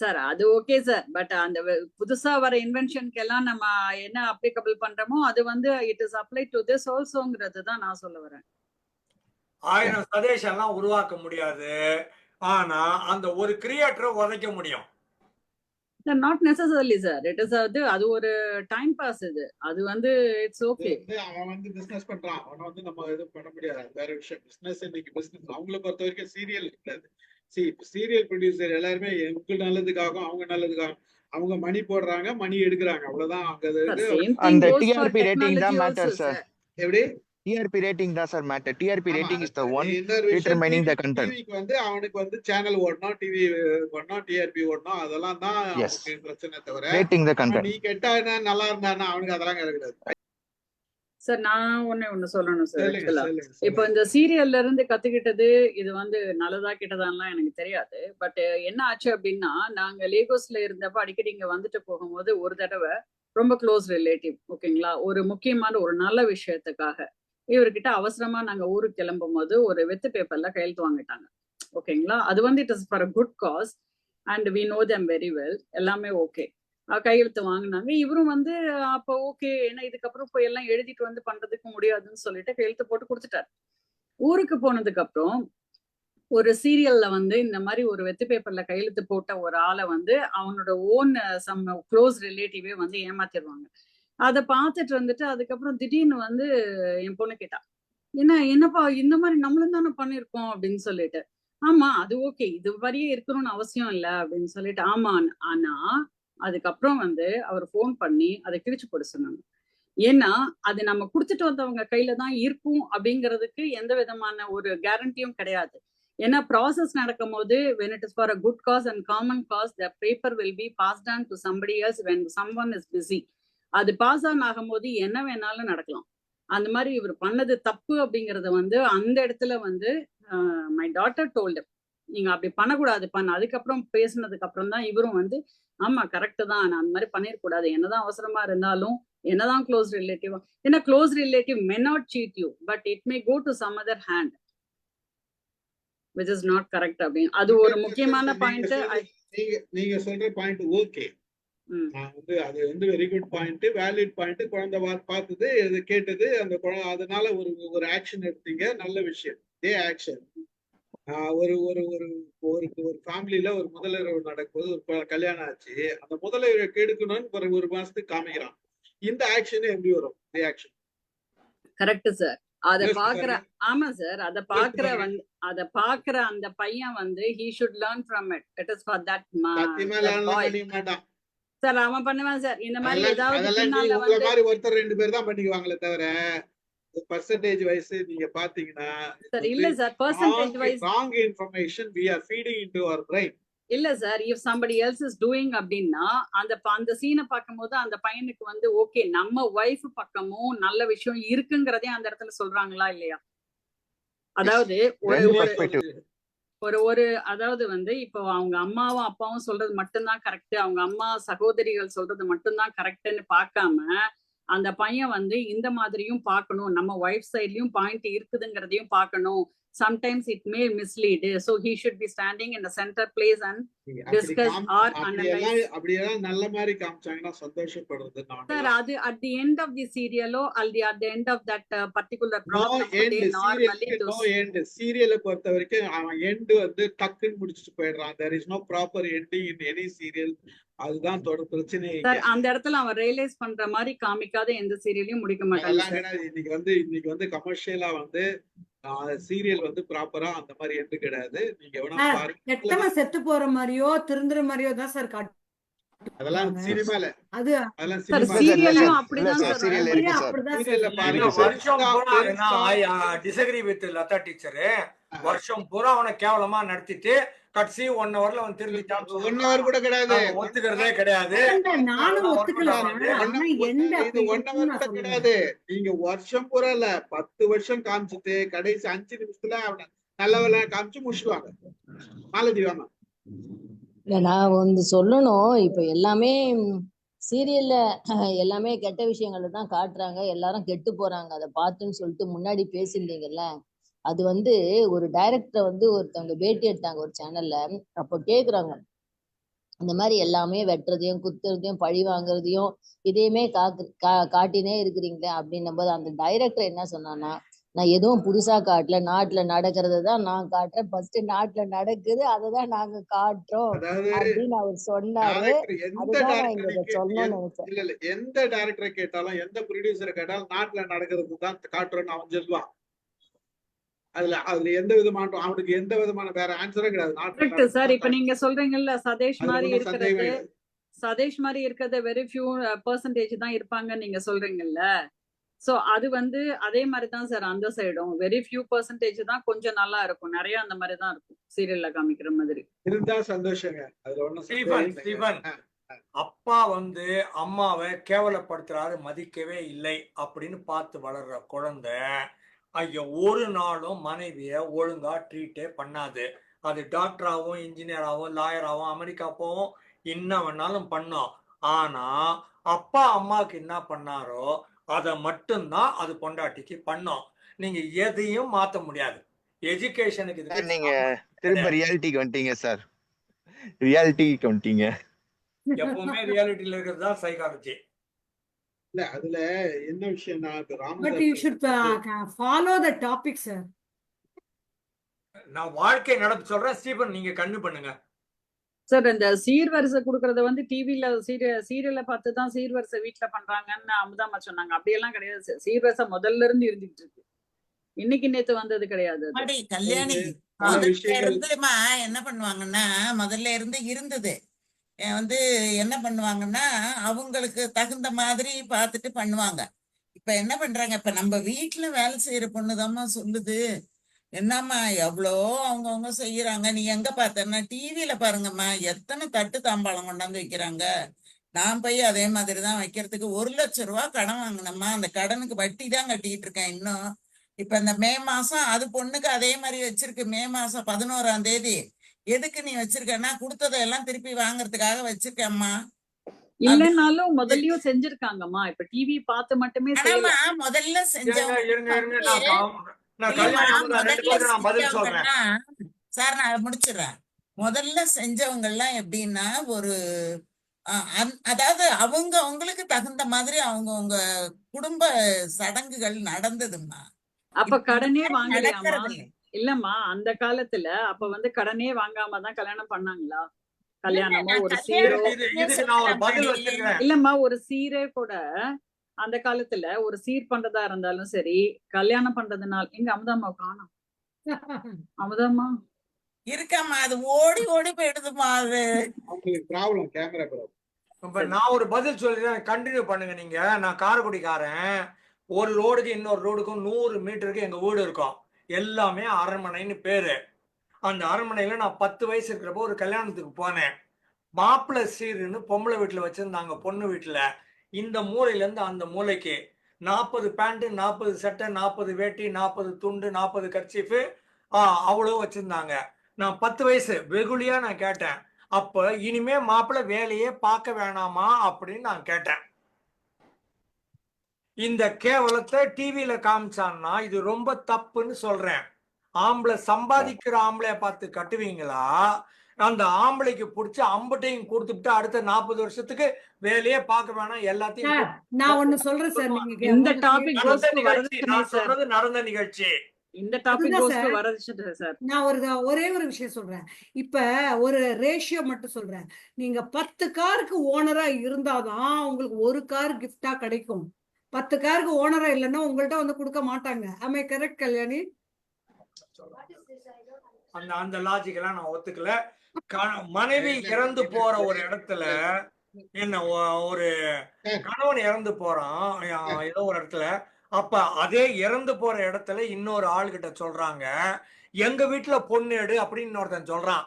Sir. அது okay sir. But அந்த புதுசா வர இன்வென்ஷனுக்கு எல்லாம் நம்ம என்ன அப்ளிகபிள் பண்றோமோ அது வந்து it is apply to this ஆல்சோங்கிறது தான் நான் சொல்ல வரேன். ஆயிரம் சதேஷம் எல்லாம் உருவாக்க முடியாது. ஆனா அந்த ஒரு கிரியேட்டரை உதைக்க முடியும். Not necessarily sir it is அது அது ஒரு டைம் பாஸ் இது. அது வந்து இட்ஸ் ஓகே அவன் வந்து பிசினஸ் பண்றான். அவனை வந்து நம்ம எதுவும் பண்ண முடியாது. வேற விஷயம். பிசினஸ் இன்னைக்கு பிசினஸ் அவங்கள பொறுத்த வரைக்கும் சீரியல் கிடையாது சி சீரியல் ப்ரொடியூசர் எல்லாருமே உங்க நல்லதுக்காகவும் அவங்க நல்லதுக்காகவும் அவங்க மணி போடுறாங்க மணி எடுக்கிறாங்க. அவ்வளவுதான். அங்க அந்த TRP rating தான் sir. சார் எப்படி? டிஆர்பி ரேட்டிங் தான் sir matter TRP rating is the one determining the content. டிவிக்கு வந்து அவனுக்கு வந்து சேனல் ஓடணும் டிவி ஓடணும் டிஆர்பி ஓடணும் அதெல்லாம் தான் பிரச்சனை தவிர ரேட்டிங் த கண்டென்ட் நீ கெட்டா என்ன நல்லா இருந்தானா அவனுக்கு அதெல்லாம் கிடையாது சார் நான் ஒண்ணே ஒண்ணு சொல்லணும் சார் இப்போ. இந்த சீரியல்ல இருந்து கத்துக்கிட்டது இது வந்து நல்லதா கெட்டதான்லாம் எனக்கு தெரியாது. பட் என்ன ஆச்சு அப்படின்னா நாங்க லேகோஸ்ல இருந்தப்ப அடிக்கடி இங்க வந்துட்டு போகும்போது ஒரு தடவை ரொம்ப க்ளோஸ் ரிலேட்டிவ் ஓகேங்களா ஒரு முக்கியமான ஒரு நல்ல விஷயத்துக்காக. இவர்கிட்ட அவசரமா நாங்க ஊருக்கு கிளம்பும் போது ஒரு வெத்து பேப்பர்ல கையெழுத்து வாங்கிட்டாங்க. ஓகேங்களா அது வந்து it is for a good cause and we know them very well எல்லாமே ஓகே கையெழுத்து வாங்கினாங்க. இவரும் வந்து அப்ப ஓகே ஏன்னா இதுக்கப்புறம் போய் எல்லாம் எழுதிட்டு வந்து பண்றதுக்கு முடியாதுன்னு சொல்லிட்டு கையெழுத்து போட்டு கொடுத்துட்டாரு. ஊருக்கு போனதுக்கு அப்புறம் ஒரு சீரியல்ல வந்து இந்த மாதிரி ஒரு வெத்து பேப்பர்ல கையெழுத்து போட்ட ஒரு ஆளை வந்து அவனோட ஓன் சம் க்ளோஸ் ரிலேட்டிவே வந்து ஏமாத்திடுவாங்க அதை பார்த்துட்டு வந்துட்டு அதுக்கப்புறம் திடீர்னு வந்து என் பொண்ணு கேட்டா என்ன என்னப்பா இந்த மாதிரி நம்மளும் தானே பண்ணிருக்கோம் அப்படின்னு சொல்லிட்டு ஆமா அது ஓகே இது மாதிரியே இருக்கணும்னு அவசியம் இல்லை. அப்படின்னு சொல்லிட்டு ஆமா ஆனா அதுக்கப்புறம் வந்து அவர் ஃபோன் பண்ணி அதை கிழிச்சு போட சொன்னாங்க. ஏன்னா அது நம்ம கொடுத்துட்டு வந்தவங்க கையில தான் இருக்கும் அப்படிங்கிறதுக்கு எந்த விதமான ஒரு கேரண்டியும் கிடையாது. ஏன்னா ப்ராசஸ் நடக்கும் போது when it is for a good cause and common cause the paper will be passed on to somebody else when some one is busy அது பாஸ் ஆன் ஆகும்போது என்ன வேணாலும் நடக்கலாம். அந்த மாதிரி இவர் பண்ணது தப்பு அப்படிங்கறத வந்து அந்த இடத்துல வந்து மை டாட்டர் டோல்டு நீங்க அப்படி பண்ணக்கூடாது பண்ண அதுக்கப்புறம் பேசினதுக்கு அப்புறம் தான் இவரும் வந்து ஆமா கரெக்ட் தான். நான் அந்த மாதிரி பண்ணிருக்கூடாது என்னதான் அவசரமா இருந்தாலும் என்னதான் க்ளோஸ் ரிலேட்டிவ் ஏன்னா close relative may not cheat you but it may go to some other hand which is not correct அப்படின்னு. அது ஒரு முக்கியமான பாயிண்ட் நீங்க நீங்க சொல்ற பாயிண்ட் ஓகே. நான் வந்து அது வந்து very good point valid point குழந்தை பார்த்தது கேட்டது அந்த அதனால ஒரு ஒரு ஆக்ஷன் எடுத்தீங்க. நல்ல விஷயம். இதே ஆக்ஷன் ஒரு ஒரு ஒரு ஒரு ஒரு ஃபேமிலில ஒரு முதலிரவு நடக்கும்போது ஒரு கல்யாணம் ஆச்சு. அந்த முதலிரவு கெடுக்கணும்னு ஒரு ஒரு மாசத்துக்கு காமிக்கிறான். இந்த ஆக்ஷன் எப்படி வரும்? இதே ஆக்ஷன் கரெக்ட் சார் அத பாக்குற. ஆமா சார் அத பாக்குற. வந்து அத பாக்குற அந்த பையன் வந்து he should learn from it it is for that மாட்டான். சார் அவன் பண்ணுவான் சார் இந்த மாதிரி ஏதாவது ஒருத்தர் ரெண்டு பேர் தான் பண்ணிக்குவாங்களே தவிர பர்சன்டேஜ் வைஸ் நீங்க பாத்தீங்கன்னா சார் இல்ல sir percentage wise wrong information we are feeding into our brain இல்ல sir if somebody else is doing அப்படின்னா அந்த அந்த சீனை பார்க்கும்போது அந்த பையனுக்கு வந்து ஓகே நம்ம ஒய்ஃப் பக்கமும் நல்ல விஷயம் இருக்குங்கிறதே அந்த இடத்துல சொல்றாங்களா இல்லையா அதாவது. ஒரு ஒரு அதாவது வந்து இப்போ அவங்க அம்மாவும் அப்பாவும் சொல்றது மட்டும்தான் கரெக்ட் அவங்க அம்மா சகோதரிகள் சொல்றது மட்டும்தான் கரெக்ட்னு பார்க்காம அந்த பையன் வந்து இந்த மாதிரியும் பார்க்கணும். நம்ம ஒய்ஃப் சைட்லயும் பாயிண்ட் இருக்குதுங்கிறதையும் பார்க்கணும். Sometimes it may mislead so he should be standing in centre place and நல்ல மாதிரி காமிச்சாங்கன்னா சந்தோஷப்படுறது சார் நான் அது at the end of the சீரியலோ or at the end of that particular no problem சீரியலை பொறுத்த வரைக்கும் அவன் எண்டு வந்து டக்குன்னு முடிச்சுட்டு போயிடுறான். There is no proper ending in any serial அதுதான் தொடர் பிரச்சனை சார் அந்த இடத்துல அவன் ரியலைஸ் பண்ற மாதிரி காமிக்காத எந்த சீரியலையும் முடிக்க மாட்டாங்க இன்னைக்கு வந்து இன்னைக்கு வந்து கமர்ஷியலா வந்து சீரியல் வந்து ப்ராப்பரா அந்த மாதிரி எண்டு கிடையாது. நீங்க எத்தனை செத்து போற மாதிரியோ திருந்துற மாதிரியோ தான் சார் காட்டு அதெல்லாம். சினிமால. அது அப்படிதான் டிசகிரி வித் லதா டீச்சரு வருஷம் பூரா அவனை கேவலமா நடத்திட்டு கடைசி ஒன் ஹவர்ல அவன் திரும்பி ஒன் ஹவர் கூட கிடையாது. ஒத்துக்கிறதே கிடையாது. நானும் ஒத்துக்கல சார் ஒன் ஆனா ஒன் எந்த இது ஒன் ஹவர் கூட கிடையாது. நீங்க வருஷம் பூரா இல்ல பத்து வருஷம் காமிச்சிட்டு கடைசி அஞ்சு நிமிஷத்துல அவனை நல்லவெல்லாம் காமிச்சு முடிச்சுடுவாங்க மாலதி வேணாம். நான் வந்து சொல்லணும். இப்ப எல்லாமே சீரியல்ல எல்லாமே கெட்ட விஷயங்களை தான் காட்டுறாங்க. எல்லாரும் கெட்டு போறாங்க. அதை பார்த்துன்னு சொல்லிட்டு முன்னாடி பேசியிருந்தீங்கல்ல? அது வந்து ஒரு டைரக்டரை வந்து ஒருத்தவங்க பேட்டி எடுத்தாங்க ஒரு சேனல்ல அப்போ கேக்குறாங்க. இந்த மாதிரி எல்லாமே வெட்டுறதையும் குத்துறதையும் பழி வாங்குறதையும் இதையுமே காக்கு கா காட்டினே இருக்கிறீங்களே அப்படின்னும் போது அந்த டைரக்டர் என்ன சொன்னான்னா நான் எதுவும் புதுசா காட்டல. நாட்டுல நடக்கிறத தான் நான் காட்டுறேன். ஃபர்ஸ்ட் நாட்டுல நடக்குது. அதை தான் நாங்க காட்டுறோம் அதாவது அப்படின்னு அவர் சொன்னாரு. எந்த அதுதான் டைரக்டரை கேட்டாலும் எந்த ப்ரொடியூசரை கேட்டாலும் நாட்டுல நடக்கிறது தான் காட்டுறோம்னு அவன் சொல்லுவான். அதுல அதுல எந்த விதமான அவனுக்கு எந்த விதமான வேற ஆன்சரும் கிடையாது. சார் இப்ப நீங்க சொல்றீங்கல்ல சதேஷ் மாதிரி இருக்கிறது. சதேஷ் மாதிரி இருக்கிறது வெரி ஃபியூ பர்சன்டேஜ் தான் இருப்பாங்கன்னு நீங்க சொல்றீங்கல்ல. சோ அது வந்து அதே மாதிரி தான் சார் அந்த சைடும் வெரி ஃபியூ பர்சன்டேஜ் தான் கொஞ்சம் நல்லா இருக்கும். நிறைய அந்த மாதிரி தான் இருக்கும். சீரியல்ல காமிக்கிற மாதிரி. இருந்தா சந்தோஷங்க. அப்பா வந்து அம்மாவை கேவலப்படுத்துறாரு மதிக்கவே இல்லை அப்படின்னு பார்த்து வளர்ற குழந்தை ஐயோ ஒரு நாளும் மனைவிய ஒழுங்கா ட்ரீட்டே பண்ணாது. அது டாக்டராகவும் இன்ஜினியராகவும் லாயராகவும் அமெரிக்கா போவும் என்ன வேணாலும் பண்ணும். ஆனா அப்பா அம்மாவுக்கு என்ன பண்ணாரோ அதை மட்டும்தான் அது பொண்டாட்டிக்கு பண்ணும். நீங்க எதையும் மாத்த முடியாது. எஜுகேஷனுக்கு நீங்க திரும்ப ரியாலிட்டிக்கு வந்துட்டீங்க சார். ரியாலிட்டிக்கு வந்துட்டீங்க. எப்பவுமே ரியாலிட்டியில இருக்கிறது தான் சைக்காலஜி இல்ல அதுல என்ன விஷயம்னா இப்ப but you Ramadas should follow the topic sir நான் வாழ்க்கை நடப்பு சொல்றேன். ஸ்டீபன் நீங்க கண்ணு பண்ணுங்க. சார் இந்த சீர்வரிசை கொடுக்கறத வந்து டிவில சீரிய சீரியல்ல பார்த்து தான் சீர்வரிசை வீட்ல பண்றாங்கன்னு அமுதாமா சொன்னாங்க. அப்படியெல்லாம் கிடையாது சார். சீர்வரிசை முதல்ல இருந்து இருந்துட்டு இருக்கு. இன்னைக்கு நேத்து வந்தது கிடையாது கல்யாணி. இருந்துமா என்ன பண்ணுவாங்கன்னா முதல்ல இருந்து இருந்தது. வந்து என்ன பண்ணுவாங்கன்னா அவங்களுக்கு தகுந்த மாதிரி பார்த்துட்டு பண்ணுவாங்க. இப்ப என்ன பண்றாங்க இப்ப நம்ம வீட்டுல வேலை செய்யற பொண்ணுதாம்மா சொல்லுது. என்னம்மா எவ்வளோ அவங்கவுங்க செய்யறாங்க. நீ எங்க பார்த்தன்னா டிவியில பாருங்கம்மா எத்தனை தட்டு தாம்பாளம் கொண்டாந்து வைக்கிறாங்க. நான் போய் அதே மாதிரி தான் வைக்கிறதுக்கு ஒரு லட்சம் ரூபா கடன் வாங்கினம்மா. அந்த கடனுக்கு வட்டி தான் கட்டிட்டு இருக்கேன் இன்னும். இப்ப இந்த மே மாசம் அது பொண்ணுக்கு அதே மாதிரி வச்சிருக்கு. மே மாசம் பதினோராம் தேதி. எதுக்கு நீ வச்சிருக்கன்னா கொடுத்ததையெல்லாம் திருப்பி வாங்குறதுக்காக வச்சிருக்கேம்மா. இல்லைன்னாலும் முதல்லயும் செஞ்சிருக்காங்கம்மா. இப்ப டிவி பார்த்து மட்டுமே முதல்ல செஞ்சவங்க சார் நான் முடிச்சிடுறேன். முதல்ல செஞ்சவங்க எல்லாம் எப்படின்னா ஒரு அதாவது அவங்க அவங்களுக்கு தகுந்த மாதிரி அவங்கவங்க குடும்ப சடங்குகள் நடந்ததும்மா. அப்ப கடனே வாங்கலையாமா. இல்லம்மா அந்த காலத்துல அப்ப வந்து கடனே வாங்காம தான் கல்யாணம் பண்ணாங்களா? கல்யாணமோ ஒரு சீரோ? இது இதுக்கு நான் ஒரு பதில் சொல்றேன் வச்சிருக்கேன். இல்லம்மா ஒரு சீரே கூட அந்த காலத்துல ஒரு சீர் பண்றதா இருந்தாலும் சரி கல்யாணம் பண்றதுனால எங்க அமுதாம்மா காணும். அமுதாம்மா? இருக்காம்மா அது ஓடி ஓடி போயிடுதுமா அது. ப்ராப்ளம் கேமரா ப்ராப்ளம் இப்ப நான் ஒரு பதில் சொல்லிடுறேன் கண்டினியூ பண்ணுங்க நீங்க. நான் காரைக்குடிக்காரன். ஒரு ரோடுக்கு இன்னொரு ரோடுக்கும் நூறு மீட்டருக்கு எங்க வீடு இருக்கும். எல்லாமே அரண்மனைன்னு பேரு. அந்த அரண்மனையில நான் பத்து வயசு இருக்கிறப்போ ஒரு கல்யாணத்துக்கு போனேன். மாப்பிள்ளை சீருன்னு பொம்பளை வீட்டுல வச்சிருந்தாங்க பொண்ணு வீட்டுல. இந்த மூலையிலேருந்து அந்த மூலைக்கு நாற்பது பேண்ட்டு நாற்பது சட்டை நாற்பது வேட்டி நாற்பது துண்டு நாற்பது கர்ச்சீஃபு அவ்வளோ வச்சுருந்தாங்க. நான் பத்து வயசு வெகுளியாக நான் கேட்டேன். அப்போ இனிமே மாப்பிள்ளை வேலையே பார்க்க வேணாமா அப்படின்னு நான் கேட்டேன். இந்த கேவலத்தை டிவியில் காமிச்சான்னா இது ரொம்ப தப்புன்னு சொல்கிறேன் ஆம்பளை சம்பாதிக்கிற ஆம்பளைய பார்த்து கட்டுவீங்களா? அந்த ஆம்பளைக்கு பிடிச்ச அம்பட்டையும் கொடுத்துட்டு அடுத்த நாற்பது வருஷத்துக்கு வேலையே பார்க்க வேணாம் எல்லாத்தையும் நான் ஒண்ணு சொல்றேன் சார் நீங்க இந்த டாபிக் சொல்றது நடந்த நிகழ்ச்சி. இந்த டாபிக் நான் ஒரு ஒரே ஒரு விஷயம் சொல்றேன். இப்ப ஒரு ரேஷியோ மட்டும் சொல்றேன். நீங்க பத்து காருக்கு ஓனரா இருந்தாதான் உங்களுக்கு ஒரு கார் கிஃப்டா கிடைக்கும். பத்து காருக்கு ஓனரா இல்லைன்னா உங்கள்ட்ட வந்து கொடுக்க மாட்டாங்க. ஆமே கரெக்ட் கல்யாணி? அந்த அந்த லாஜிக் எல்லாம் நான் ஒத்துக்கல. மனைவி இறந்து போற ஒரு இடத்துல என்ன ஒரு கணவன் இறந்து போறான் ஏதோ ஒரு இடத்துல. அப்ப அதே இறந்து போற இடத்துல இன்னொரு ஆள்கிட்ட சொல்றாங்க எங்க வீட்டுல பொண்ணு எடு அப்படின்னு இன்னொருத்தன் சொல்றான்.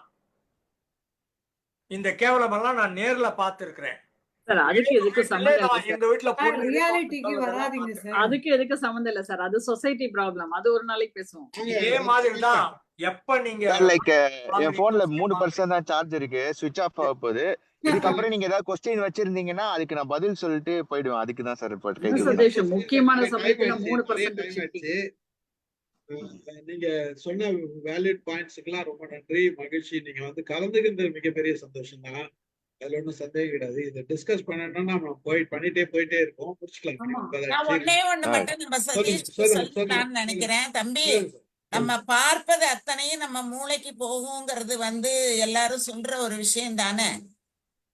இந்த கேவலம் எல்லாம் நான் நேர்ல பார்த்திருக்கிறேன். சார் அதுக்கு எதுக்கு சம்மந்தம் இல்லை சார். எங்க வீட்டுல பொண்ணு அதுக்கு எதுக்கு சம்மந்தம் இல்லை சார். அது சொசைட்டி ப்ராப்ளம் அது ஒரு நாளைக்கு பேசுவோம். இதே மாதிரி தான் எப்ப நீங்க லைக் என் போன்ல மூணு பர்சன்ட் தான் சார்ஜ் இருக்கு. சுவிட்ச் ஆஃப் ஆக போகுது. இதுக்கப்புறம் நீங்க ஏதாவது கொஸ்டின் வச்சிருந்தீங்கன்னா அதுக்கு நான் பதில் சொல்லிட்டு போயிடுவேன். அதுக்கு தான் சார் இப்போ முக்கியமான நீங்க சொன்ன வேலிட் பாயிண்ட்ஸுக்கெல்லாம் ரொம்ப நன்றி மகிழ்ச்சி. நீங்க வந்து கலந்துக்கிறது மிகப்பெரிய சந்தோஷம் தான். அதுல ஒன்றும் சந்தேகம் கிடையாது. இதை டிஸ்கஸ் பண்ணணும்னா நம்ம போய் பண்ணிட்டே போயிட்டே இருக்கோம் முடிச்சுக்கலாம். நினைக்கிறேன். தம்பி. நம்ம பார்ப்பது அத்தனையும் நம்ம மூளைக்கு போகுங்கிறது வந்து எல்லாரும் சொல்ற ஒரு விஷயம் தானே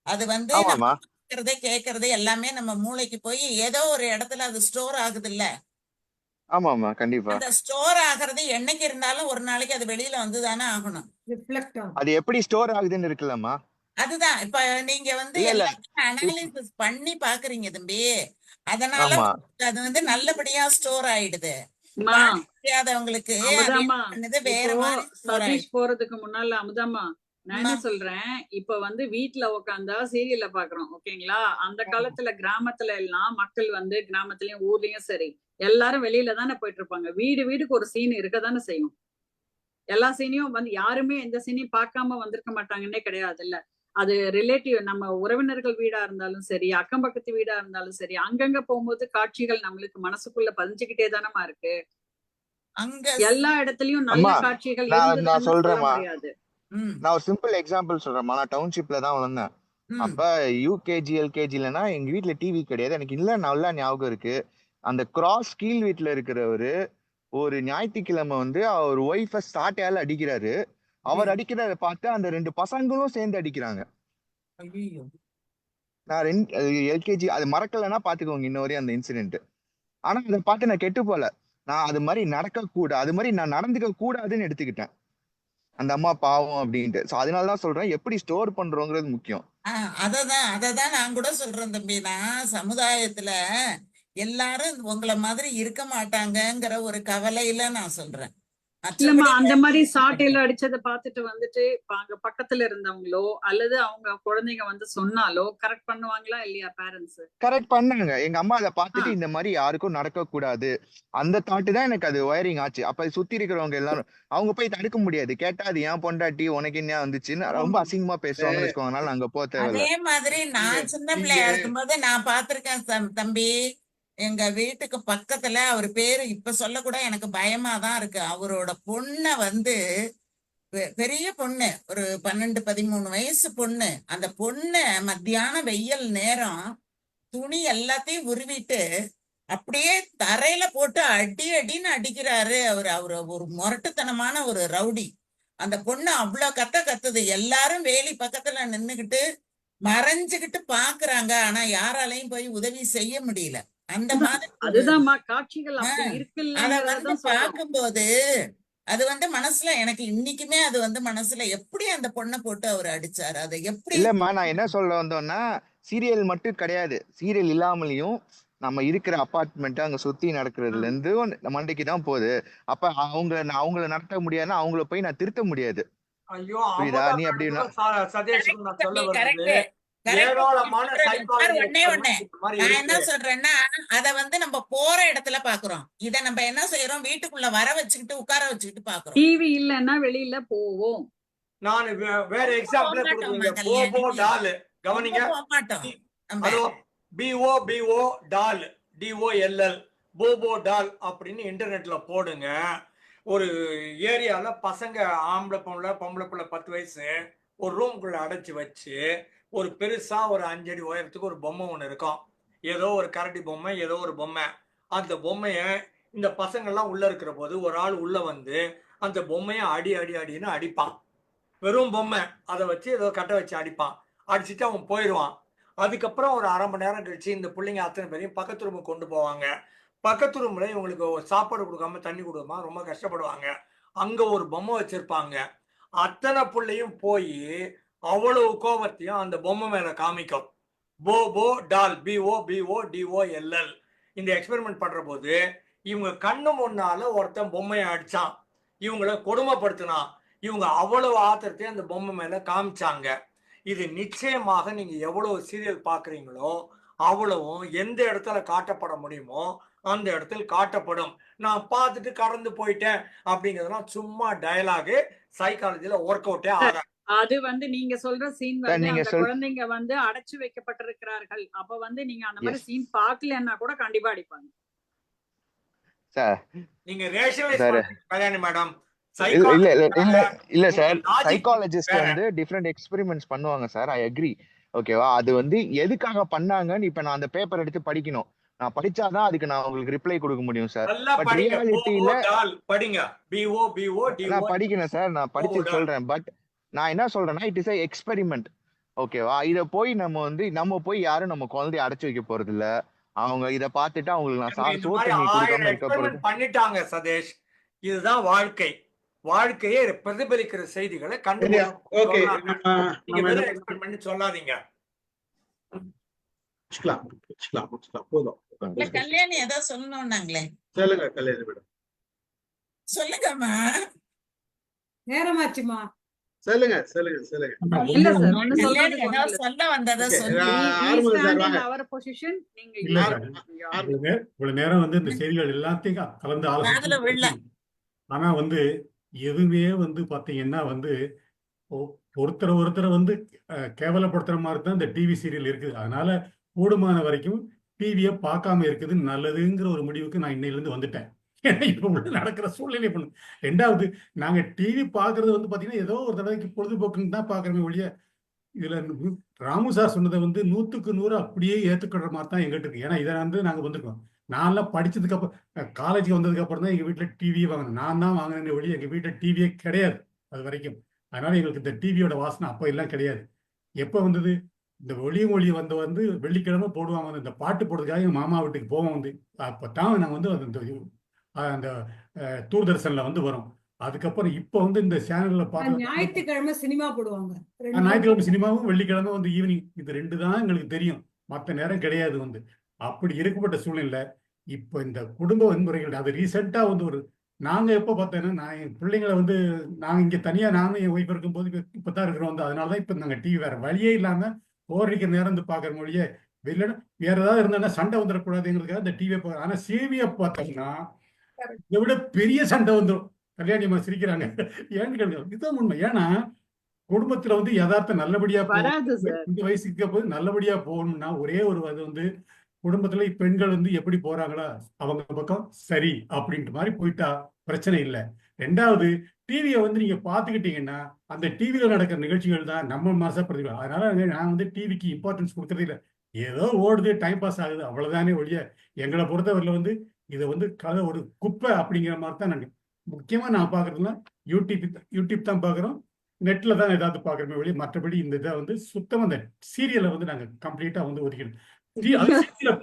அது வந்து பார்க்கறது கேட்கறது எல்லாமே நம்ம மூளைக்கு போய் ஏதோ ஒரு இடத்துல அது ஸ்டோர் ஆகுது இல்ல ஆமாமா கண்டிப்பா. அந்த ஸ்டோர் ஆகுறது என்னைக்கு இருந்தாலும் ஒரு நாளைக்கு அது வெளியில வந்து தானே ஆகணும். ரிஃப்ளெக்ட் ஆகும். அது எப்படி ஸ்டோர் ஆகுதுன்னு இருக்குல்லம்மா. அதுதான். இப்ப நீங்க வந்து அனாலிசிஸ் பண்ணி பாக்குறீங்க தம்பி. அதனால ஆமா. அது வந்து நல்லபடியா ஸ்டோர் ஆயிடுது. ஆயிடுது. சதீஷ் போறதுக்கு முன்னால அமுதாம்மா நான் என்ன. சொல்றேன்? இப்ப வந்து வீட்ல உட்காந்தா சீரியல்ல பாக்குறோம் ஓகேங்களா? அந்த காலத்துல கிராமத்துல எல்லாம் மக்கள் வந்து கிராமத்துலயும் ஊர்லயும் சரி எல்லாரும் வெளியில தானே போயிட்டு இருப்பாங்க வீடு வீடுக்கு ஒரு சீன் இருக்க தானே செய்யும். எல்லா சீனையும் வந்து யாருமே எந்த சீனையும் பார்க்காம வந்திருக்க மாட்டாங்கன்னே கிடையாது இல்ல அது ரிலேட்டிவ் நம்ம உறவினர்கள் வீடா இருந்தாலும் சரி அக்கம் பக்கத்து வீடா இருந்தாலும் சரி அங்கங்க போகும்போது காட்சிகள் நம்மளுக்கு மனசுக்குள்ள பதிஞ்சுக்கிட்டே தானமா இருக்கு. அங்க எல்லா இடத்துலயும் நல்ல காட்சிகள் நான்- இருந்ததுன்னு நான் ஒரு சிம்பிள் எக்ஸாம்பிள் சொல்றேன்மா நான் டவுன்ஷிப்ல தான் வளர்ந்தேன். அப்ப யூகேஜி எல்கேஜிலனா எங்க வீட்ல டிவி கிடையாது. எனக்கு இல்ல நல்லா ஞாபகம் இருக்கு. அந்த கிராஸ் கீழ் வீட்ல இருக்கிறவரு ஒரு ஞாயிற்றுக்கிழமை வந்து அவர் ஒய்ஃப சாட்டையால அடிக்கிறாரு. அவர் அடிக்கிறத பார்த்து அந்த ரெண்டு பசங்களும் சேர்ந்து அடிக்கிறாங்க. நான் ரெண்டு எல்கேஜி அது மறக்கலைன்னா பாத்துக்கோங்க இன்ன வரையும் அந்த இன்சிடென்ட் ஆனா அதை பார்த்து நான் கெட்டு போல. நான் அது மாதிரி நடக்க கூட அது மாதிரி நான் நடந்துக்க கூடாதுன்னு எடுத்துக்கிட்டேன். அந்த அம்மா பாவம் அப்படின்ட்டு. சோ அதனால தான் சொல்றேன் எப்படி ஸ்டோர் பண்றோங்கிறது முக்கியம். அததான் அததான் நான் கூட சொல்றேன் தம்பி. நான் சமுதாயத்துல எல்லாரும் உங்களை மாதிரி இருக்க மாட்டாங்கங்கிற ஒரு கவலையில நான் சொல்றேன். இல்லம்மா அந்த மாதிரி சாட்டையில அடிச்சதை பார்த்துட்டு வந்துட்டு அங்க பக்கத்துல இருந்தவங்களோ அல்லது அவங்க குழந்தைங்க வந்து சொன்னாலோ கரெக்ட் பண்ணுவாங்களா இல்லையா பேரண்ட்ஸ் கரெக்ட் பண்ணாங்க. எங்க அம்மா அதை பார்த்துட்டு இந்த மாதிரி யாருக்கும் நடக்க கூடாது அந்த தாட்டு தான் எனக்கு அது ஒயரிங் ஆச்சு. அப்ப சுத்தி இருக்கிறவங்க எல்லாரும் அவங்க போய் தடுக்க முடியாது. கேட்டா அது ஏன் பொண்டாட்டி உனக்கு என்ன வந்துச்சுன்னு ரொம்ப அசிங்கமா பேசுவாங்கன்னு வச்சுக்கோங்க. போக தேவையில்ல. அதே மாதிரி நான் சின்ன பிள்ளையா நீங்க- இருக்கும்போது நான் பார்த்திருக்கேன் தம்- தம்பி. எங்க வீட்டுக்கு பக்கத்துல அவர் பேரு இப்ப சொல்ல கூட எனக்கு பயமா தான் இருக்கு. அவரோட பொண்ண வந்து பெ- பெரிய பொண்ணு ஒரு பன்னெண்டு பதிமூணு வயசு பொண்ணு. அந்த பொண்ணு மத்தியான வெயில் நேரம் துணி எல்லாத்தையும் உருவிட்டு அப்படியே தரையில போட்டு அடி அடின்னு அடிக்கிறாரு அவர். அவர் ஒரு முரட்டுத்தனமான ஒரு ரவுடி. அந்த பொண்ணு அவ்வளோ கத்த கத்துது. எல்லாரும் வேலி பக்கத்துல நின்றுக்கிட்டு மறைஞ்சுக்கிட்டு பாக்குறாங்க. ஆனா யாராலையும் போய் உதவி செய்ய முடியல. அந்த மாதிரி அதுதான்மா காட்சிகள் அப்படி பார்க்கும்போது அது வந்து மனசுல எனக்கு இன்னைக்குமே அது வந்து மனசுல எப்படி அந்த பொண்ணை போட்டு அவர் அடிச்சாரு அதை எப்படி இல்லம்மா நான் என்ன சொல்ல வந்தோம்னா சீரியல் மட்டும் கிடையாது சீரியல் இல்லாமலையும் நம்ம இருக்கிற அபார்ட்மெண்ட் அங்க சுத்தி நடக்கிறதுல இருந்து மண்டைக்கு தான் போகுது அப்ப அவங்கள நான் அவங்கள நடத்த முடியாதுன்னா அவங்கள போய் நான் திருத்த முடியாது ஐயோ புரியுதா? நீ அப்படின்னா- நான் என்ன சொல்றேன்னா அத வந்து நம்ம போற இடத்துல பாக்குறோம். இத நம்ம என்ன செய்யறோம் வீட்டுக்குள்ள வர வச்சுக்கிட்டு உட்கார வச்சுக்கிட்டு பாக்குறோம். டிவி இல்லைன்னா வெளியில போவோம். நான் வேற எக்ஸாம்பிளே கொடுக்குறேன். Bobo doll. கவனிங்க. B O B O doll. D O L L Bobo doll அப்படின்னு இன்டர்நெட்ல போடுங்க. ஒரு ஏரியால பசங்க ஆம்பளை பொம்பளை பொம்பளை பிள்ளை பத்து வயசு ஒரு ரூம்குள்ள அடைச்சு வச்சு ஒரு பெருசா ஒரு அஞ்சடி உயரத்துக்கு ஒரு பொம்மை ஒன்று இருக்கும். ஏதோ ஒரு கரடி பொம்மை ஏதோ ஒரு பொம்மை. அந்த பொம்மையை இந்த பசங்கள்லாம் உள்ள இருக்கிற போது ஒரு ஆள் உள்ள வந்து அந்த பொம்மையை அடி அடி அடின்னு அடிப்பான். வெறும் பொம்மை. அதை வச்சு ஏதோ கட்டை வச்சு அடிப்பான். அடிச்சுட்டு அவன் போயிடுவான். அதுக்கப்புறம் ஒரு அரை மணி நேரம் கழிச்சு இந்த பிள்ளைங்க அத்தனை பேரையும் பக்கத்து ரூமுக்கு கொண்டு போவாங்க. பக்கத்து ரூம்ல இவங்களுக்கு சாப்பாடு கொடுக்காம தண்ணி கொடுக்காம ரொம்ப கஷ்டப்படுவாங்க. அங்க ஒரு பொம்மை வச்சிருப்பாங்க. அத்தனை பிள்ளையும் போய் அவ்வளவு கோபத்தையும் அந்த பொம்மை மேல காமிக்கும். போ போ டால் பிஓ பிஓ டிஓ எல்எல் இந்த எக்ஸ்பெரிமெண்ட் பண்ற போது இவங்க கண்ணு முன்னால ஒருத்தன் பொம்மையை அடிச்சான். இவங்கள கொடுமைப்படுத்தினான் இவங்க அவ்வளவு ஆத்திரத்தையும் அந்த பொம்மை மேல காமிச்சாங்க. இது நிச்சயமாக நீங்க எவ்வளவு சீரியல் பாக்குறீங்களோ அவ்வளவும் எந்த இடத்துல காட்டப்பட முடியுமோ அந்த இடத்தில் காட்டப்படும். நான் பார்த்துட்டு கடந்து போயிட்டேன் அப்படிங்கிறதுலாம் சும்மா டயலாகு சைக்காலஜியில ஒர்க் அவுட்டே ஆகாது. அது வந்து நீங்க சொல்ற சீன் வந்து நீங்க அந்த குழந்தைங்க வந்து அடைச்சு வைக்கப்பட்டிருக்கிறார்கள். அப்ப வந்து நீங்க அந்த மாதிரி சீன் பாக்கலன்னா கூட கண்டிப்பா அடிப்பாங்க. சார் நீங்க ரேஷனலைஸ் மேடம் இல்ல இல்ல இல்ல சார் சைக்காலஜிஸ்ட். வந்து டிஃப்ரெண்ட் எக்ஸ்பெரிமெண்ட்ஸ் பண்ணுவாங்க சார் ஐ அக்ரி ஓகேவா அது வந்து எதுக்காக பண்ணாங்கன்னு இப்ப நான் அந்த பேப்பர் எடுத்து படிக்கணும். நான் படிச்சாதான் அதுக்கு நான் உங்களுக்கு ரிப்ளை கொடுக்க முடியும் சார் நல்லா But படிங்க. பிஓ பிஓ நான் படிக்கணும் சார் நான் படிச்சு. சொல்றேன். பட் நான் என்ன சொல்றேன்னா இட் இஸ் எக்ஸ்பெரிமெண்ட் ஓகேவா இத போய் நம்ம வந்து நம்ம போய் யாரும் நம்ம குழந்தைய அடைச்சு வைக்க போறது இல்ல அவங்க இத பார்த்துட்டு அவங்களுக்கு நான் சா- இந்த சோறு மாதிரி தண்ணி கொடுக்காம ஆயிரம் இருக்க போறது. experiment பண்ணிட்டாங்க சதேஷ். இதுதான் வாழ்க்கை. வாழ்க்கையை பிரதிபலிக்கிற செய்திகளை எக்ஸ்பெரிமெண்ட் சொல்லாதீங்க. கல்யாணி ஏதோ சொல்லணும்னாங்களே. சொல்லுங்க கல்யாணி மேடம். சொல்லுங்கம்மா. நேரமாச்சுமா. சொல்லுங்க சொல்லுங்க சொல்லுங்க. இவ்வளவு நேரம் வந்து இந்த செய்திகள் எல்லாத்தையும் கலந்து. ஆலோசனை ஆனா வந்து எதுவுமே வந்து பாத்தீங்கன்னா வந்து ஒருத்தரை ஒருத்தரை வந்து கேவலப்படுத்துற மாதிரி தான் இந்த டிவி சீரியல் இருக்குது. அதனால கூடுமான வரைக்கும் டிவியை பார்க்காம இருக்குது நல்லதுங்கிற ஒரு முடிவுக்கு நான் இன்னையில இருந்து வந்துட்டேன். ஏன்னா இப்ப நடக்கிற சூழ்நிலை பண்ணு ரெண்டாவது நாங்க டிவி பார்க்கிறது வந்து பாத்தீங்கன்னா ஏதோ ஒரு தடவைக்கு பொழுதுபோக்குன்னு தான் பார்க்குறோமே ஒழிய இதுல ராமு சார் சொன்னதை வந்து நூத்துக்கு நூறு அப்படியே ஏத்துக்கிற மாதிரி தான் எங்கிட்ட இருக்கு. ஏன்னா இதை வந்து நாங்க வந்திருக்கோம். நான்லாம் படிச்சதுக்கு அப்புறம் காலேஜ் வந்ததுக்கு அப்புறம் தான் எங்க வீட்டுல டிவியே வாங்கினேன். நான் தான் வாங்கினேன் ஒழிய எங்க வீட்டுல டிவியே கிடையாது அது வரைக்கும். அதனால எங்களுக்கு இந்த டிவியோட வாசனை அப்போ எல்லாம் கிடையாது. எப்போ வந்தது? இந்த ஒளி மொழி வந்து வந்து வெள்ளிக்கிழமை போடுவாங்க. வந்து இந்த பாட்டு போடுறதுக்காக எங்க மாமா வீட்டுக்கு போவோம் வந்து. அப்போ தான் நாங்கள் வந்து அந்த இந்த அந்த தூர்தர்ஷன்ல வந்து வரும். அதுக்கப்புறம் இப்போ வந்து இந்த சேனல்ல பார்த்து ஞாயிற்றுக்கிழமை சினிமா போடுவாங்க. ஞாயிற்றுக்கிழமை சினிமாவும் வெள்ளிக்கிழமை வந்து ஈவினிங். இது ரெண்டு தான் எங்களுக்கு தெரியும். மற்ற நேரம் கிடையாது வந்து. அப்படி இருக்கப்பட்ட சூழ்நிலை இப்போ இந்த குடும்ப வன்முறைகள் அது ரீசெண்டாக வந்து ஒரு நாங்கள் எப்போ பார்த்தோன்னா நான் என் பிள்ளைங்களை வந்து நாங்கள் இங்கே தனியாக நானும் என் ஒய்ஃப் இருக்கும்போது இப்போ தான் இருக்கிறோம் வந்து. அதனால தான் இப்போ நாங்கள் டிவி வேறு வழியே இல்லாமல் போரிக்கிற நேரம் வந்து பார்க்குற மொழியே வெளில வேற ஏதாவது இருந்தாங்கன்னா சண்டை வந்துடக்கூடாதுங்கிறதுக்காக இந்த டிவியை பார்க்குறோம் ஆனால் சேவியை பார்த்தோம்னா இதை விட பெரிய சண்டை வந்துடும். கல்யாணி அம்மா சிரிக்கிறாங்க. ஏன்னு கேளுங்க இதுதான் உண்மை. ஏன்னா குடும்பத்துல வந்து யதார்த்தம் நல்லபடியா இந்த வயசுக்கு போது நல்லபடியா போகணும்னா ஒரே ஒரு அது வந்து குடும்பத்துல பெண்கள் வந்து எப்படி போறாங்களா? அவங்க பக்கம் சரி அப்படின்ட்டு மாதிரி போயிட்டா பிரச்சனை இல்லை. ரெண்டாவது டிவியை வந்து நீங்க பாத்துக்கிட்டீங்கன்னா அந்த டிவியில நடக்கிற நிகழ்ச்சிகள் தான் நம்ம மனசை பிரதிபலிக்கும் அதனால நான் வந்து டிவிக்கு இம்பார்ட்டன்ஸ் கொடுக்கறதே இல்லை. ஏதோ ஓடுது டைம் பாஸ் ஆகுது அவ்வளவுதானே ஒழிய எங்களை பொறுத்தவரையில வந்து இதை வந்து கதை ஒரு குப்பை அப்படிங்கிற மாதிரி தான் நாங்கள் முக்கியமாக நான் பாக்குறதுனா யூடியூப் யூடியூப் தான் பார்க்குறோம். நெட்டில் தான் ஏதாவது பார்க்குறமே வழி மற்றபடி இந்த இதை வந்து சுத்தமாக இந்த சீரியலை வந்து நாங்கள் கம்ப்ளீட்டாக வந்து ஒதுக்கிடும்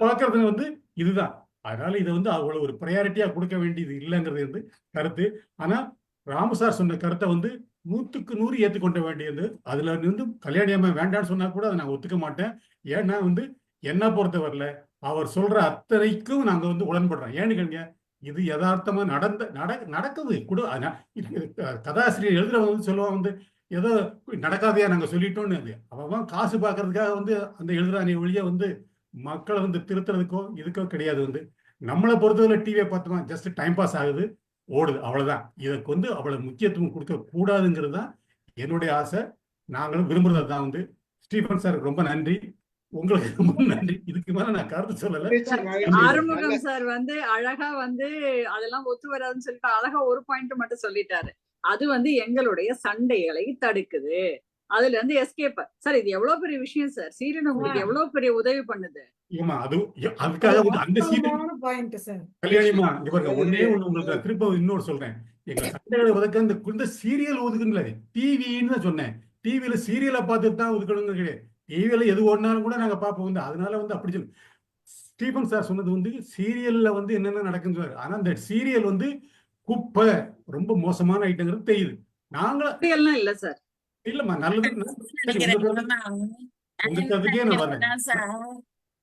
பார்க்கறது வந்து இதுதான். அதனால இதை வந்து அவ்வளோ ஒரு ப்ரையாரிட்டியாக கொடுக்க வேண்டியது இல்லைங்கிறது வந்து கருத்து. ஆனால் ராமசார் சொன்ன கருத்தை வந்து நூற்றுக்கு நூறு ஏற்றுக்கொண்ட வேண்டியது. அதில் இருந்து கல்யாணி அம்மா வேண்டாம்னு சொன்னால் கூட அதை நான் ஒத்துக்க மாட்டேன். ஏன்னா வந்து என்ன வரல அவர் சொல்ற அத்தனைக்கும் நாங்க வந்து உடன்படுறோம். ஏன்னு கேளுங்க இது யதார்த்தமா நடந்த நட நடக்குது. கூட இது, கதாசிரியர் எழுதுறவங்க வந்து சொல்லுவாங்க வந்து ஏதோ நடக்காதையா நாங்க சொல்லிட்டோம்னு அது அவன் காசு பார்க்கறதுக்காக வந்து அந்த எழுதுறானே ஒழிய வந்து மக்களை வந்து திருத்துறதுக்கோ இதுக்கோ கிடையாது வந்து. நம்மளை பொறுத்தவரை டிவியை பார்த்தோமா ஜஸ்ட் டைம் பாஸ் ஆகுது ஓடுது அவ்வளவுதான். இதுக்கு வந்து அவ்வளவு முக்கியத்துவம் கொடுக்க கூடாதுங்கிறது தான் என்னுடைய ஆசை. நாங்களும் விரும்புறது தான் வந்து. ஸ்டீஃபன் சார் ரொம்ப நன்றி. உங்களுக்கு ரொம்ப நன்றி. இதுக்கு மேல நான் கருத்து சொல்லல. ஆறுமுகம் சார் வந்து அழகா வந்து அதெல்லாம் ஒத்து வராதுன்னு சொல்லிட்டு அழகா ஒரு பாயிண்ட் மட்டும் சொல்லிட்டாரு. அது வந்து எங்களுடைய சண்டைகளை தடுக்குது. அதுல இருந்து எஸ்கேப் சார் இது எவ்வளவு பெரிய விஷயம் சார்? சீரியல் உங்களுக்கு எவ்வளவு பெரிய உதவி பண்ணுது? ஏமா அது அதுக்காக அந்த சீரியல் பாயிண்ட் சார். கல்யாணிமா இங்க பாருங்க ஒன்னே ஒண்ணு உங்களுக்கு திரும்ப இன்னொரு சொல்றேன். எங்க சண்டைகளை ஒதுக்க இந்த இந்த சீரியல் ஒதுக்குங்களே டிவின்னு தான் சொன்னேன். டிவியில சீரியலை பார்த்துட்டு தான் ஒதுக்கணுங்க கிடையாது டிவியில எது ஒன்னாலும் கூட நாங்க பார்ப்போம் வந்து அதனால வந்து அப்படி சொல்லு ஸ்டீபன் சார் சொன்னது வந்து சீரியல்ல வந்து என்னென்ன நடக்குன்னு சொல்றாரு ஆனா இந்த சீரியல் வந்து குப்பை ரொம்ப மோசமான ஐட்டங்கிறது தெரியுது நாங்களும் இல்ல சார் இல்லம்மா நல்லது. உங்க நான் வரேன்.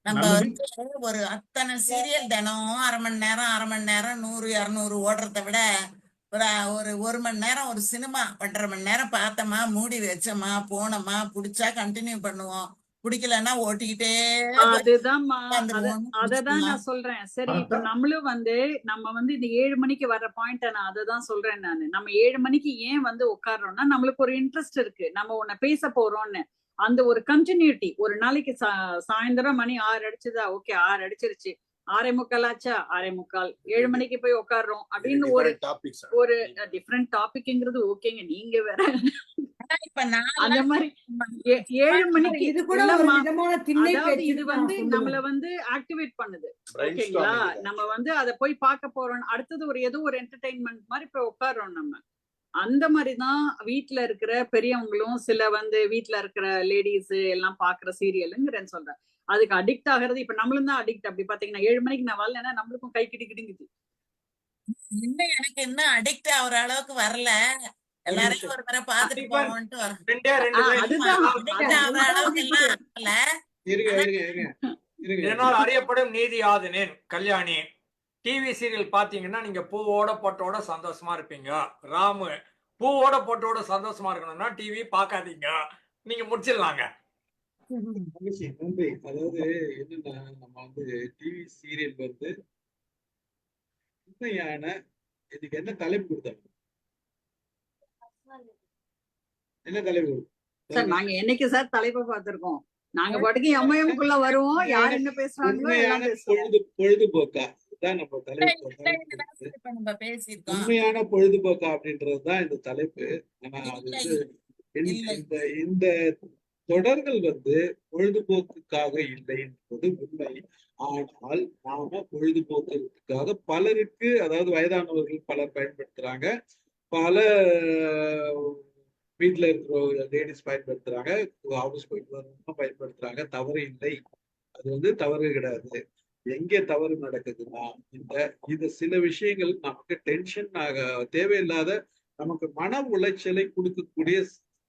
நம்ம. வந்து ஒரு அத்தனை சீரியல் தினம் அரை மணி நேரம் அரை மணி நேரம் நூறு இருநூறு ஓடுறத விட ஒரு ஒரு ஒரு மணி நேரம் ஒரு சினிமா ஒன்றரை மணி நேரம் பார்த்தோமா மூடி வச்சோமா போனோமா பிடிச்சா கண்டினியூ பண்ணுவோம். பிடிக்கலன்னா ஓட்டிக்கிட்டே அததான். நான் சொல்றேன். சரி இப்ப. நம்மளும் வந்து நம்ம வந்து இந்த ஏழு மணிக்கு வர்ற பாயிண்ட நான் அததான் சொல்றேன் நானு. நம்ம ஏழு மணிக்கு ஏன் வந்து உட்கார்றோம்னா நம்மளுக்கு ஒரு இன்ட்ரெஸ்ட் இருக்கு. நம்ம உன்னை பேச போறோம்னு. அந்த ஒரு கண்டினியூட்டி ஒரு நாளைக்கு சா- சாயந்தரம் மணி ஆறு அடிச்சுதா ஓகே ஆறு அடிச்சிருச்சு. ஆறே முக்கால் ஆச்சா ஆறே முக்கால் ஏழு மணிக்கு போய் உட்கார்றோம் அப்படின்னு ஒரு டாபிக்ஸ் ஒரு டிஃப்ரெண்ட் டாபிக்ங்கிறது ஓகேங்க. நீங்க வேற அந்த மாதிரி ஏழு மணிக்கு இது கூட இது வந்து. நம்மள வந்து ஆக்டிவேட் பண்ணுது. ஓகேங்களா? நம்ம வந்து அத போய் பார்க்க போறோம். அடுத்தது ஒரு ஏதோ ஒரு என்டர்டைன்மெண்ட் மாதிரி போய் உட்கார்றோம் நம்ம. அந்த மாதிரிதான் வீட்ல இருக்கிற பெரியவங்களும் சில வந்து வீட்ல இருக்கிற லேடிஸ் எல்லாம் பாக்குற சீரியலுங்கிறேன்னு சொல்றேன். அதுக்கு அடிக்ட் ஆகிறது இப்ப நம்மளும் தான் அடிக்ட் அப்படி பாத்தீங்கன்னா ஏழு மணிக்கு நான் வரலன்னா நம்மளுக்கும் கை கிடி கிடுங்குது. இன்னும் எனக்கு இன்னும் அடிக்ட் ஆகுற அளவுக்கு வரல. எல்லாரையும் ஒரு முறை பாத்துட்டு. போவோம்ட்டு வரேன் இதனால் அறியப்படும் நீதி ஆதினேன் கல்யாணி டிவி சீரியல் பாத்தீங்கன்னா நீங்க பூவோட பொட்டோட சந்தோஷமா இருப்பீங்க. ராமு பூவோட பொட்டோட சந்தோஷமா இருக்கணும்னா டிவி பார்க்காதீங்க நீங்க முடிச்சிடலாங்க. நன்றி அதாவது என்னன்னா நம்ம வந்து டிவி சீரியல் வந்து உண்மையான இதுக்கு என்ன தலைப்பு கொடுத்தாங்க? என்ன தலைப்பு சார் நாங்க என்னைக்கு சார் தலைப்பை பார்த்திருக்கோம்? நாங்க பாட்டுக்கு எம்ஐஎம்குள்ள வருவோம். யார் என்ன பேசுறாங்களோ பொழுது பொழுதுபோக்கா? இதுதான் நம்ம தலைப்பு. உண்மையான பொழுதுபோக்கா அப்படின்றதுதான் இந்த தலைப்பு. ஆனா அது வந்து இந்த தொடர்கள் வந்து பொழுதுபோக்குக்காக இல்லை என்பது உண்மை. ஆனால் நாம பொழுதுபோக்குக்காக பலருக்கு அதாவது வயதானவர்கள் பலர் பயன்படுத்துறாங்க. பல வீட்டுல இருக்கிற லேடிஸ் பயன்படுத்துறாங்க. ஆபீஸ் போயிட்டு வரவங்க பயன்படுத்துறாங்க. தவறு இல்லை. அது வந்து தவறு கிடையாது. எங்கே தவறு நடக்குதுன்னா இந்த இது சில விஷயங்கள் நமக்கு டென்ஷன் ஆக தேவையில்லாத நமக்கு மன உளைச்சலை கொடுக்கக்கூடிய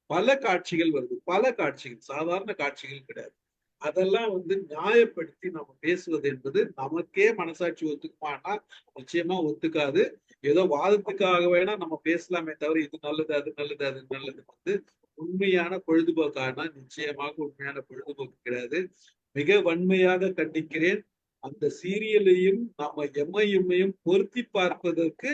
பல காட்சிகள் வருது. பல காட்சிகள் சாதாரண காட்சிகள் கிடையாது. அதெல்லாம் வந்து நியாயப்படுத்தி நம்ம பேசுவது என்பது நமக்கே மனசாட்சி ஒத்துக்குமானா நிச்சயமா ஒத்துக்காது. ஏதோ வாதத்துக்காக வேணா நம்ம பேசலாமே தவிர இது நல்லது அது நல்லது அது நல்லது வந்து உண்மையான பொழுதுபோக்கானா நிச்சயமாக உண்மையான பொழுதுபோக்கு கிடையாது. மிக வன்மையாக கண்டிக்கிறேன் அந்த சீரியலையும் நம்ம எம்ஐஎம்ஐயும் பொருத்தி பார்ப்பதற்கு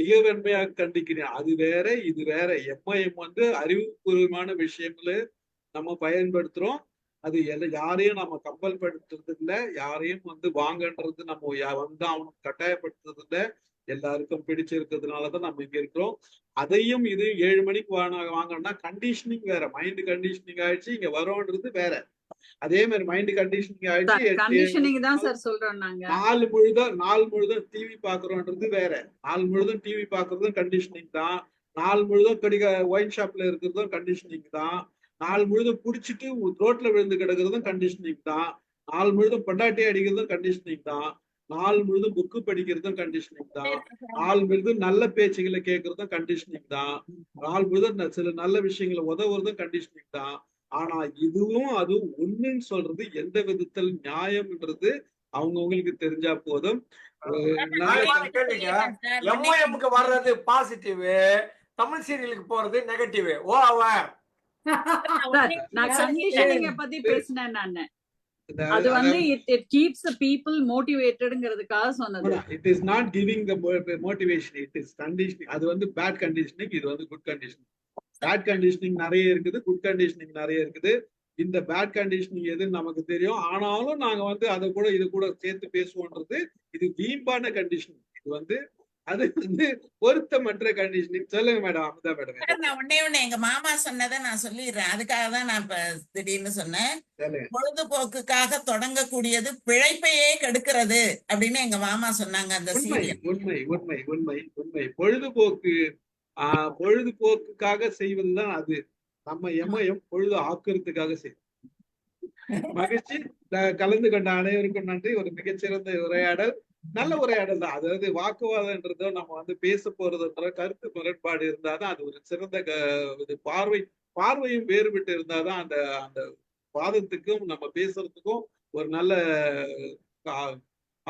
மிக கண்டிக்கிறேன். அது வேற இது வேற. எம்ஐஎம் வந்து அறிவுபூர்வமான விஷயங்கள நம்ம பயன்படுத்துறோம். அது எல்லாம் யாரையும் நம்ம கம்பல் படுத்துறது இல்லை யாரையும் வந்து வாங்கன்றது நம்ம வந்து அவனுக்கு கட்டாயப்படுத்துறது இல்லை எல்லாருக்கும் பிடிச்சிருக்கிறதுனாலதான் நம்ம இங்க இருக்கிறோம். அதையும் இது ஏழு மணிக்கு வாங்க வாங்கணும்னா கண்டிஷனிங் வேற. மைண்ட் கண்டிஷனிங் ஆயிடுச்சு இங்க வரோன்றது வேற. அதே மாதிரி மைண்ட் கண்டிஷனிங் ஆயிடுச்சு கண்டிஷனிங் தான் சார் சொல்றோம் நாங்க. நாலு முழுதும் நாலு முழுதும் டிவி பாக்குறோன்றது வேற. நாலு முழுதும் டிவி பாக்குறதும் கண்டிஷனிங் தான். நாலு முழுதும் கடிக ஒயின் ஷாப்ல இருக்கிறதும் கண்டிஷனிங் தான். நாலு முழுதும் குடிச்சிட்டு ரோட்ல விழுந்து கிடக்கிறதும் கண்டிஷனிங் தான். நாலு முழுதும் பொண்டாட்டி அடிக்கிறதும் கண்டிஷனிங் தான். நாலு முழுதும் புக்கு படிக்கிறதும் கண்டிஷனிங் தான். நாலு முழுதும் நல்ல பேச்சுகளை கேட்கறதும் கண்டிஷனிங் தான். நாலு முழுதும் சில நல்ல விஷயங்களை உதவுறதும் கண்டிஷனிங் தான். ஆனா இதுவும் அதுவும் ஒண்ணுன்னு சொல்றது எந்த விதத்தில் நியாயம்ன்றது அவங்கவங்களுக்கு தெரிஞ்சா போதும். எம்ஐஎம்க்கு வர்றது பாசிட்டிவ் தமிழ் சீரியலுக்கு போறது நெகட்டிவ் ஓ அவர் பத்தி பேசினேன் நானு. அது வந்து it it keeps the people மோட்டிவேட்டட்ங்கிறதுக்காக சொன்னது. It is not giving the motivation it is conditioning அது வந்து பேட் கண்டிஷனிங் இது வந்து குட் கண்டிஷனிங் பேட் கண்டிஷனிங் நிறைய இருக்குது குட் கண்டிஷனிங் நிறைய இருக்குது. இந்த பேட் கண்டிஷனிங் எதுன்னு நமக்கு தெரியும். ஆனாலும் நாங்க வந்து அதை கூட இது கூட சேர்த்து பேசுவோன்றது இது வீம்பான கண்டிஷன் இது வந்து அது வந்து பொருத்தமற்ற கண்டிஷனிங் சொல்லுங்க மேடம் அமுதா மேடம் நான் ஒன்னே ஒண்ணு எங்க மாமா சொன்னதை நான் சொல்லிடுறேன். அதுக்காக தான் நான் இப்ப திடீர்னு சொன்னேன். பொழுதுபோக்குக்காக தொடங்கக்கூடியது பிழைப்பையே கெடுக்கிறது அப்படின்னு எங்க மாமா சொன்னாங்க அந்த உண்மை உண்மை உண்மை உண்மை உண்மை. பொழுதுபோக்கு ஆஹ் பொழுதுபோக்குக்காக செய்வதுதான் அது. நம்ம எம்ஐஎம் பொழுது ஆக்குறதுக்காக செய்யும் மகிழ்ச்சி. கலந்து கொண்ட அனைவருக்கும் நன்றி. ஒரு மிகச்சிறந்த உரையாடல். நல்ல உரையாடல் தான். அதாவது வாக்குவாதம்ன்றதோ நம்ம வந்து பேச போறதுன்ற கருத்து முரண்பாடு இருந்தாதான் அது ஒரு சிறந்த க- இது பார்வை பார்வையும் வேறுபட்டு இருந்தாதான் அந்த அந்த வாதத்துக்கும் நம்ம பேசுறதுக்கும் ஒரு நல்ல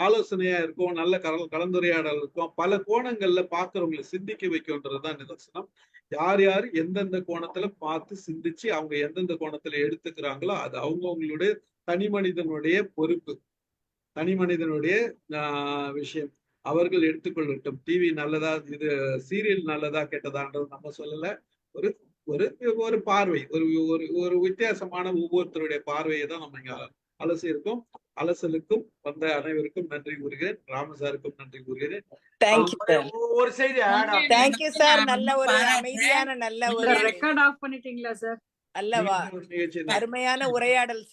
ஆலோசனையா இருக்கும் நல்ல கல கலந்துரையாடல் இருக்கும். பல கோணங்கள்ல பாக்குறவங்களை சிந்திக்க வைக்கும்ன்றதுதான் நிதர்சனம். யார் யார் எந்தெந்த கோணத்துல பார்த்து சிந்திச்சு அவங்க எந்தெந்த கோணத்துல எடுத்துக்கிறாங்களோ அது அவங்கவுங்களுடைய தனி மனிதனுடைய பொறுப்பு. தனி மனிதனுடைய ஆஹ் விஷயம். அவர்கள் எடுத்துக்கொள்ளட்டும். டிவி நல்லதா இது சீரியல் நல்லதா கெட்டதான்றது நம்ம சொல்லல. ஒரு ஒரு ஒரு பார்வை. ஒரு ஒரு ஒரு வித்தியாசமான ஒவ்வொருத்தருடைய பார்வையை தான் நம்ம இங்க அலசி இருக்கோம். அலசலுக்கும் வந்த அனைவருக்கும் நன்றி கூறுகிறேன். ராமசாருக்கும் நன்றி கூறுகிறேன். ஒரு- சார் செய்தி தேங்க்யூ சார் நல்ல ஒரு. அமைதியான நல்ல ஒரு ரெக்கார்ட் ஆஃப் பண்ணிட்டீங்களா சார் அல்லவா? அருமையான உரையாடல்